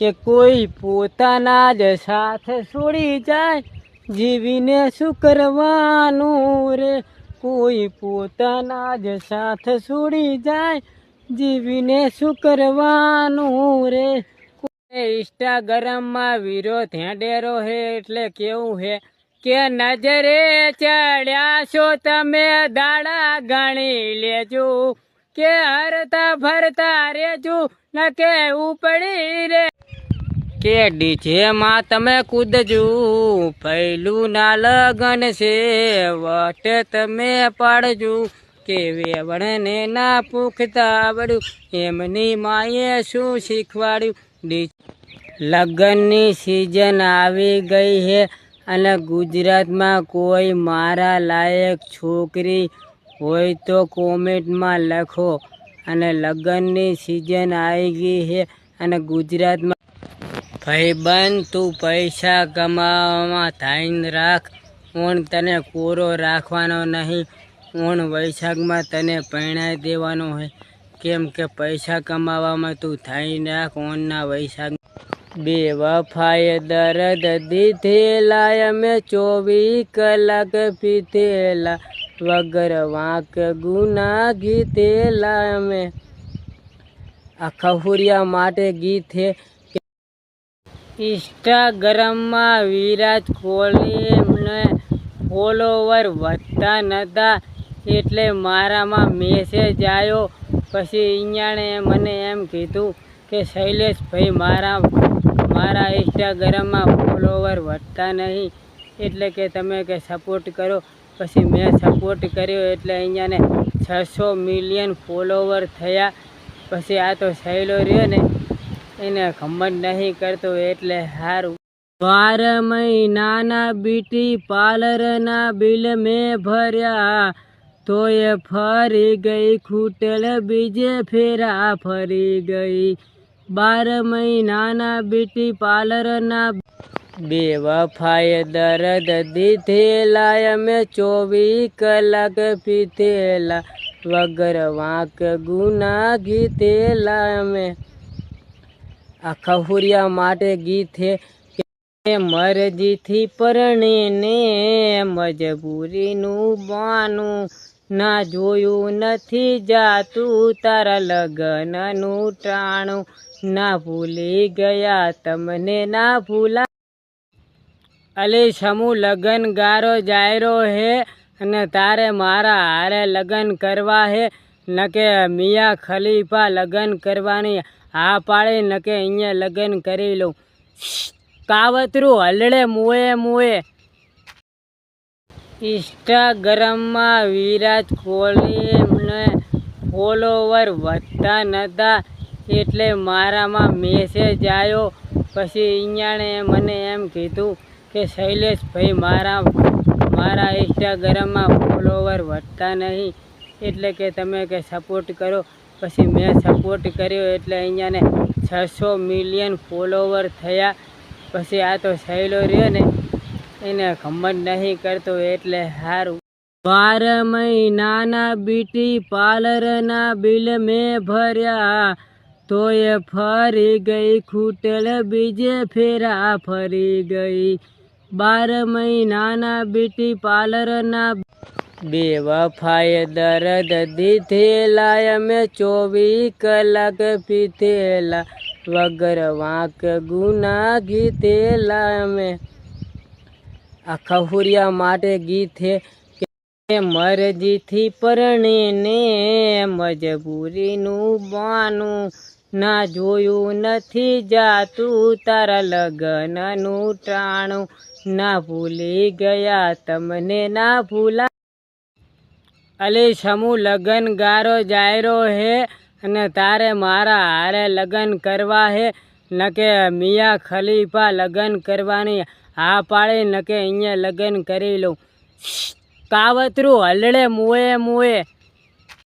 કે કોઈ પોતાના જ સાથ છોડી જાય, જીવીને શું કરવાનું રે? કોઈ પોતાના જ સાથ છોડી જાય, જીવીને શું કરવાનું રે? ઇન્સ્ટાગ્રામમાં વિરોધ હેડેરો હે એટલે કેવું હે? કે નજરે ચડ્યા છો તમે દાડા ગણી લેજો, કે હરતા ફરતા રેજો ન કે ઉપડી રે કે ડીજે માં તમે કૂદજો પહેલું ના લગન છે, વટ તમે પાડજો. કે વેવણને ના પૂખતા આવડ્યું એમની માએ શું શીખવાડ્યું? લગ્નની સિઝન આવી ગઈ છે અને ગુજરાતમાં કોઈ મારા લાયક છોકરી હોય તો કોમેન્ટમાં લખો. અને લગ્નની સિઝન આવી ગઈ છે અને ગુજરાતમાં ભાઈબંધ, તું પૈસા કમાવામાં થાઈને રાખ. ઓણ તને કોરો રાખવાનો નહીં. ઓણ વૈશાખમાં તને પરણાઈ દેવાનો હોય. કેમ કે પૈસા કમાવામાં તું થાઈને રાખ. ઓણના વૈશાખ બે વફાએ દર્દ દીધેલા. અમે ચોવીસ કલાક પીધેલા. વગર વાંક ગુના ગીતેલા. અમે આ ખહુરિયા માટે ગીત ઇન્સ્ટાગ્રામમાં વિરાટ કોહલીને ફોલોવર વધતા નહોતા એટલે મારામાં મેસેજ આવ્યો પછી અહીંયાણે મને એમ કીધું કે શૈલેષભાઈ, મારા મારા ઇન્સ્ટાગ્રામમાં ફોલોવર વધતા નહીં. એટલે કે તમે કે સપોર્ટ કરો. પછી મેં સપોર્ટ કર્યો એટલે અહીંયાને છસો મિલિયન ફોલોવર થયા. પછી આ તો સહેલો રહ્યો ને. એને ખમત નહીં કરતો એટલે સારું બાર મહિનાના બીટી પાર્લરના બિલ મેં ભર્યા, તોય ફરી ગઈ ખૂટેલ બીજે ફેરા ફરી ગઈ. બાર મહિનાના બીટી પાર્લરના બે વફાએ દર્દ દીધેલા અમે ચોવીસ કલાક પીધેલા, વગર વાંક ગુના ગીતેલા અમે આ ખહુરિયા માટે ગીત કે મરજીથી પરણીને મજબૂરીનું બાનું. ના જોયું નથી જાતું તારા લગ્નનું ટાણું. ના ભૂલી ગયા તમને ના ભૂલા. અલે સમૂહ લગન ગારો જાયરો હે અને તારે મારા હારે લગન કરવા હે. નકે મિયા ખલીફા લગન કરવાની હા, પાડે, નકે અહીંયા લગન કરી લઉં. કાવતરું હલડે મુએ મુએ. ઇન્સ્ટાગ્રામમાં વિરાટ કોહલીને ફોલોવર વધતા નહોતા એટલે મારામાં મેસેજ આવ્યો પછી અહીંયાણે મને એમ કીધું કે, શૈલેષભાઈ, મારા મારા ઇન્સ્ટાગ્રામમાં ફોલોવર વધતા નહીં. એટલે કે તમે કે સપોર્ટ કરો. પછી મેં સપોર્ટ કર્યો એટલે અહીંયાને છસો મિલિયન ફોલોવર થયા. પછી આ તો સહેલો રહ્યો ને, એને ખમત નહીં કરતો એટલે સારું બાર મહિનાના બીટી પાર્લરના બિલ મેં ભર્યા. તોય ફરી ગઈ ખૂટેલ બીજે ફેરા ફરી ગઈ. બાર મહિનાના બીટી પાર્લરના બે વફાએ દર્દ દીધેલા અમે ચોવીસ કલાક પીધેલા. વગર વાંક ગુના ગીતેલા અમે આખા હુરિયા માટે ગીત મરજીથી પરણીને મજબૂરીનું બાનું ના જોયું નથી જાતું. તારા લગ્નનું ટાણું ના ભૂલી ગયા, તમને ના ભૂલા અલે સમૂહ લગન ગારો જાયરો હે અને તારે મારા હારે લગન કરવા હે. નકે મિયા ખલીફા લગન કરવાની હા પાડી, નકે અહીંયા લગન કરી લઉં. કાવતરું હલડે મુએ મુએ.